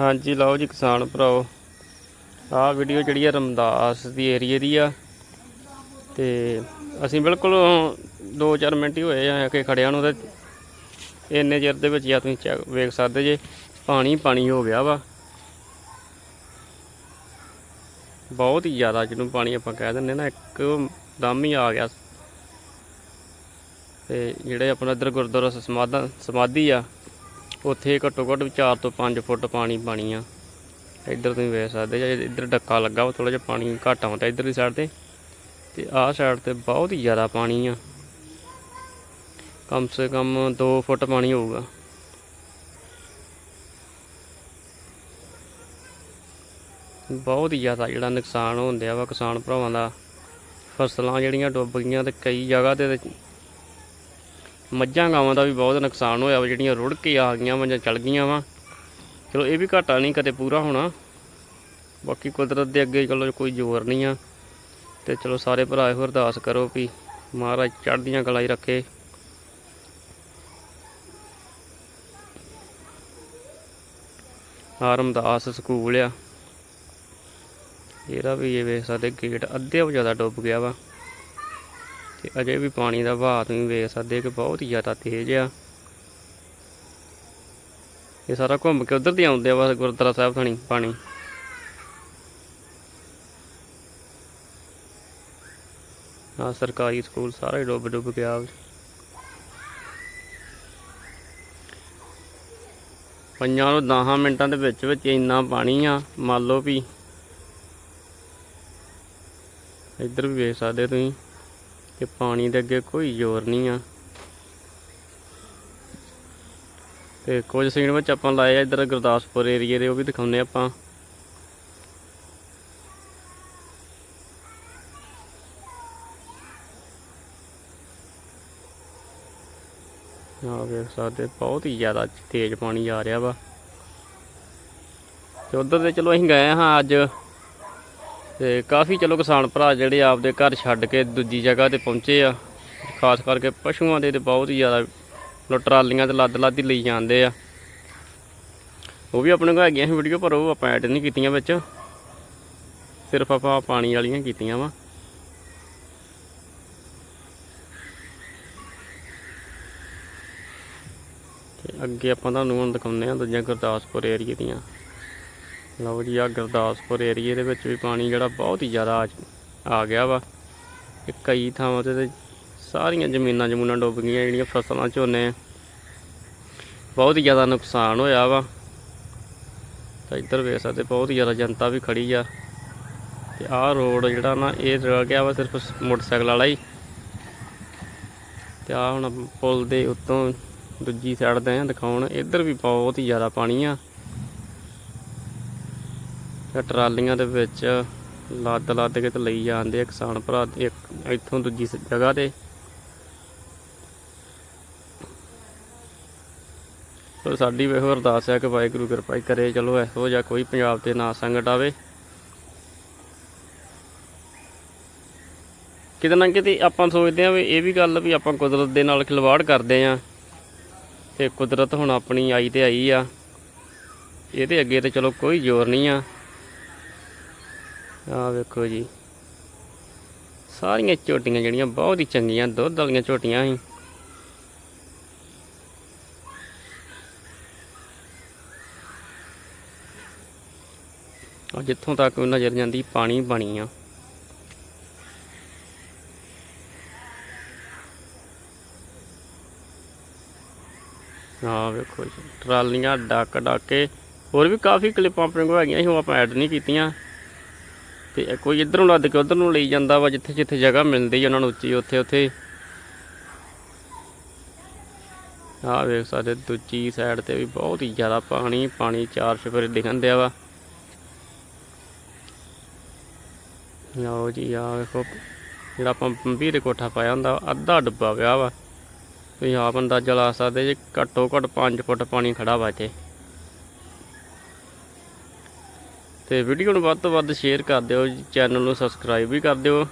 ਹਾਂਜੀ, ਲਓ ਜੀ ਕਿਸਾਨ ਭਰਾਓ। ਆਹ ਵੀਡੀਓ ਜਿਹੜੀ ਆ ਰਮਦਾਸ ਦੀ ਏਰੀਏ ਦੀ ਆ। ਤੇ ਅਸੀਂ ਬਿਲਕੁਲ 2-4 ਮਿੰਟ ਹੀ ਹੋਏ ਆ ਕਿ ਖੜਿਆਂ ਨੂੰ ਤੇ ਇੰਨੇ ਚਿਰ ਦੇ ਵਿੱਚ ਜਾਂ ਤੁਸੀਂ ਚੈੱਕ ਵੇਖ ਸਕਦੇ ਜੇ, ਪਾਣੀ ਪਾਣੀ ਹੋ ਗਿਆ ਵਾ। ਬਹੁਤ ਹੀ ਜ਼ਿਆਦਾ ਜਿਹਨੂੰ ਪਾਣੀ ਆਪਾਂ ਕਹਿ ਦਿੰਦੇ ਨਾ ਇੱਕ ਦਮ ਹੀ ਆ ਗਿਆ। ਤੇ ਜਿਹੜੇ ਆਪਣਾ ਇੱਧਰ ਗੁਰਦੁਆਰਾ ਸਮਾਧਾ ਸਮਾਧੀ ਆ ਉੱਥੇ ਘੱਟੋ ਘੱਟ ਵੀ 4 ਤੋਂ 5 ਫੁੱਟ ਪਾਣੀ ਪਾਣੀ ਆ ਇੱਧਰ ਤੁਸੀਂ ਵੇਖ ਸਕਦੇ ਜੇ ਇੱਧਰ ਡੱਕਾ ਲੱਗਾ ਵਾ ਥੋੜਾ ਜਿਹਾ ਪਾਣੀ ਘੱਟ ਆਉਂਦਾ ਇੱਧਰਲੀ ਸਾਈਡ ਤੇ। ਤੇ ਆਹ ਸਾਈਡ ਤੇ ਬਹੁਤ ਹੀ ਜ਼ਿਆਦਾ ਪਾਣੀ ਆ। ਕਮ ਸੇ ਕਮ 2 ਫੁੱਟ ਪਾਣੀ ਹੋਊਗਾ। ਬਹੁਤ ਹੀ ਜ਼ਿਆਦਾ ਜਿਹੜਾ ਨੁਕਸਾਨ ਹੁੰਦਿਆ ਵਾ ਕਿਸਾਨ ਭਰਾਵਾਂ ਦਾ। ਫਸਲਾਂ ਜਿਹੜੀਆਂ ਡੁੱਬ ਗਈਆਂ ਤੇ ਕਈ ਜਗ੍ਹਾ ਤੇ ਮੱਝਾਂ ਗਾਵਾਂ ਦਾ ਵੀ ਬਹੁਤ ਨੁਕਸਾਨ ਹੋਇਆ ਵਾ, ਜਿਹੜੀਆਂ ਰੁੜ ਕੇ ਆ ਗਈਆਂ ਵਾ ਜਾਂ ਚਲ ਗਈਆਂ ਵਾ। ਚਲੋ, ਇਹ ਵੀ ਘਾਟਾ ਨਹੀਂ ਕਦੇ ਪੂਰਾ ਹੋਣਾ। ਬਾਕੀ ਕੁਦਰਤ ਦੇ ਅੱਗੇ ਚਲੋ, ਕੋਈ ਜ਼ੋਰ ਨਹੀਂ ਆ। ਤੇ ਚਲੋ, ਸਾਰੇ ਭਰਾ ਇਹੋ ਅਰਦਾਸ ਕਰੋ ਵੀ ਮਹਾਰਾਜ ਚੜ੍ਹਦੀਆਂ ਕਲਾ ਹੀ ਰੱਖੇ। ਆਰਮਦਾਸ ਸਕੂਲ ਆ। ਇਹਦਾ ਵੀ ਇਹ ਵੇਖ ਸਕਦੇ, ਗੇਟ ਅੱਧੇ ਤੋਂ ਜ਼ਿਆਦਾ ਡੁੱਬ ਗਿਆ ਵਾ। ਤੇ ਅਜੇ ਵੀ ਪਾਣੀ ਦਾ ਵਹਾਅ ਤੁਸੀਂ ਵੇਖ ਸਕਦੇ ਕਿ ਬਹੁਤ ਹੀ ਜ਼ਿਆਦਾ ਤੇਜ਼ ਆ। ਇਹ ਸਾਰਾ ਘੁੰਮ ਕੇ ਉਧਰ ਦੀ ਆਉਂਦੇ ਆ ਬਸ ਗੁਰਦੁਆਰਾ ਸਾਹਿਬ ਥਣੀ ਪਾਣੀ। ਆ ਸਰਕਾਰੀ ਸਕੂਲ ਸਾਰਾ ਹੀ ਡੁੱਬ ਡੁੱਬ ਗਿਆ ਪੰਜਾਂ ਤੋਂ 10 ਮਿੰਟਾਂ ਦੇ ਵਿੱਚ ਵਿੱਚ ਇੰਨਾ ਪਾਣੀ ਆ, ਮੰਨ ਲਓ ਵੀ। ਇੱਧਰ ਵੀ ਵੇਖ ਸਕਦੇ ਤੁਸੀਂ। ਕਿ ਪਾਣੀ ਦੇ ਅੱਗੇ ਕੋਈ ਜ਼ੋਰ ਨਹੀਂ ਆ। ਤੇ ਕੁਝ ਸੀਨ ਵਿੱਚ ਆਪਾਂ ਲਾਏ ਆ ਇੱਧਰ ਗੁਰਦਾਸਪੁਰ ਏਰੀਏ ਦੇ, ਉਹ ਵੀ ਦਿਖਾਉਂਦੇ ਆਪਾਂ। ਆ ਵੇਖ ਸਕਦੇ, ਬਹੁਤ ਹੀ ਜ਼ਿਆਦਾ ਤੇਜ਼ ਪਾਣੀ ਆ ਰਿਹਾ ਵਾ। ਤੇ ਉਧਰ ਤੇ ਚਲੋ ਅਸੀਂ ਗਏ ਹਾਂ ਅੱਜ। ਤੇ ਕਾਫੀ ਚਲੋ ਕਿਸਾਨ ਭਰਾ ਜਿਹੜੇ ਆਪਦੇ ਘਰ ਛੱਡ ਕੇ ਦੂਜੀ ਜਗ੍ਹਾ ਤੇ ਪਹੁੰਚੇ ਆ। ਖਾਸ ਕਰਕੇ ਪਸ਼ੂਆਂ ਦੇ ਤੇ ਬਹੁਤ ਹੀ ਜ਼ਿਆਦਾ ਲੋ ਟਰਾਲੀਆਂ ਤੇ ਲੱਦ ਲੱਦ ਹੀ ਲਈ ਜਾਂਦੇ ਆ। ਉਹ ਵੀ ਆਪਣੇ ਕੋਲ ਹੈਗੀਆਂ ਸੀ ਵੀਡੀਓ, ਪਰ ਉਹ ਆਪਾਂ ਐਡ ਨਹੀਂ ਕੀਤੀਆਂ ਵਿੱਚ। ਸਿਰਫ ਆਪਾਂ ਪਾਣੀ ਵਾਲੀਆਂ ਕੀਤੀਆਂ ਵਾ। ਅੱਗੇ ਆਪਾਂ ਤੁਹਾਨੂੰ ਹੁਣ ਦਿਖਾਉਂਦੇ ਆ ਦੂਜੀਆਂ ਗੁਰਦਾਸਪੁਰ ਏਰੀਏ ਦੀਆਂ। ਲਓ ਜੀ ਆ ਗੁਰਦਾਸਪੁਰ ਏਰੀਏ ਦੇ ਵਿੱਚ ਵੀ ਪਾਣੀ ਜਿਹੜਾ ਬਹੁਤ ਹੀ ਜ਼ਿਆਦਾ ਆ- ਆ ਗਿਆ ਵਾ। ਤੇ ਕਈ ਥਾਵਾਂ ਤੇ ਤੇ ਸਾਰੀਆਂ ਜ਼ਮੀਨਾਂ ਜਮੂਨਾਂ ਡੁੱਬ ਗਈਆਂ, ਜਿਹੜੀਆਂ ਫਸਲਾਂ ਝੋਨੇ ਬਹੁਤ ਹੀ ਜ਼ਿਆਦਾ ਨੁਕਸਾਨ ਹੋਇਆ ਵਾ। ਤਾਂ ਇੱਧਰ ਵੇਖ ਸਕਦੇ, ਬਹੁਤ ਹੀ ਜ਼ਿਆਦਾ ਜਨਤਾ ਵੀ ਖੜੀ ਆ। ਤੇ ਆਹ ਰੋਡ ਜਿਹੜਾ ਨਾ, ਇਹ ਰਹਿ ਗਿਆ ਵਾ ਸਿਰਫ ਮੋਟਰਸਾਈਕਲ ਵਾਲਾ ਹੀ। ਤੇ ਆ ਹੁਣ ਪੁਲ ਦੇ ਉੱਤੋਂ ਦੂਜੀ ਸਾਈਡ ਦੇ ਦਿਖਾਉਣ। ਇੱਧਰ ਵੀ ਬਹੁਤ ਹੀ ਜ਼ਿਆਦਾ ਪਾਣੀ ਆ। ਤੇ ਟਰਾਲੀਆਂ ਦੇ ਵਿੱਚ ਲੱਦ ਲੱਦ ਕੇ ਤੇ ਲਈ ਜਾਂਦੇ ਆ ਕਿਸਾਨ ਭਰਾ ਇੱਕ ਇੱਥੋਂ ਦੂਜੀ ਜਗ੍ਹਾ ਤੇ। ਸੋ ਸਾਡੀ ਵੇਖੋ ਅਰਦਾਸ ਹੈ ਕਿ ਵਾਹਿਗੁਰੂ ਕਿਰਪਾ ਹੀ ਕਰੇ, ਚਲੋ ਇਹੋ ਜਿਹਾ ਕੋਈ ਪੰਜਾਬ ਤੇ ਨਾ ਸੰਕਟ ਆਵੇ। ਕਿਤੇ ਨਾ ਕਿਤੇ ਆਪਾਂ ਸੋਚਦੇ ਆ ਵੀ ਇਹ ਵੀ ਗੱਲ ਵੀ ਆਪਾਂ ਕੁਦਰਤ ਦੇ ਨਾਲ ਖਿਲਵਾੜ ਕਰਦੇ ਆ ਤੇ ਕੁਦਰਤ ਹੁਣ ਆਪਣੀ ਆਈ ਤੇ ਆਈ ਆ। ਇਹਦੇ ਅੱਗੇ ਤੇ ਚਲੋ ਕੋਈ ਜ਼ੋਰ ਨਹੀਂ ਆ। ਆ ਵੇਖੋ ਜੀ। ਸਾਰੀਆਂ ਝੋਟੀਆਂ ਜਿਹੜੀਆਂ ਬਹੁਤ ਹੀ ਚੰਗੀਆਂ, ਦੁੱਧ ਵਾਲੀਆਂ ਝੋਟੀਆਂ ਸੀ। ਆ ਜਿੱਥੋਂ ਤੱਕ ਨਜ਼ਰ ਜਾਂਦੀ ਪਾਣੀ ਬਣੀ ਆ। ਆ ਵੇਖੋ ਜੀ, ਟਰਾਲੀਆਂ ਡੱਕ ਡਾਕੇ ਹੋਰ ਵੀ ਕਾਫੀ ਕਲਿੱਪਾਂ ਆਪਣੇ ਕੋਲ ਹੈਗੀਆਂ ਸੀ, ਉਹ ਆਪਾਂ ਐਡ ਨਹੀਂ ਕੀਤੀਆਂ। ਤੇ ਕੋਈ ਇੱਧਰ ਨੂੰ ਲੱਦ ਕੇ ਉਧਰ ਨੂੰ ਲਈ ਜਾਂਦਾ ਵਾ, ਜਿੱਥੇ ਜਿੱਥੇ ਜਗ੍ਹਾ ਮਿਲਦੀ ਉਹਨਾਂ ਨੂੰ ਉੱਚੀ ਉੱਥੇ ਉੱਥੇ। ਆਹ ਵੇਖ ਸਕਦੇ ਦੂਜੀ ਸਾਈਡ ਤੇ ਵੀ ਬਹੁਤ ਹੀ ਜ਼ਿਆਦਾ ਪਾਣੀ ਪਾਣੀ ਚਾਰ ਛਪਰੇ ਦਿਖਣ ਦਿਆ ਵਾ। ਲਓ ਜੀ ਆ ਵੇਖੋ, ਜਿਹੜਾ ਆਪਾਂ ਬੰਬੀ ਦੇ ਕੋਠਾ ਪਾਇਆ ਹੁੰਦਾ, ਅੱਧਾ ਡੁੱਬਾ ਪਿਆ ਵਾ। ਤੁਸੀਂ ਆਪ ਅੰਦਾਜ਼ਾ ਲਾ ਸਕਦੇ ਜੇ ਘੱਟੋ ਘੱਟ 5 ਫੁੱਟ ਪਾਣੀ ਖੜਾ ਵਾ ਇੱਥੇ। ਤੇ ਵੀਡੀਓ ਨੂੰ ਵੱਧ ਤੋਂ ਵੱਧ ਸ਼ੇਅਰ ਕਰ ਦਿਓ ਚੈਨਲ ਨੂੰ ਸਬਸਕ੍ਰਾਈਬ ਵੀ ਕਰ ਦਿਓ।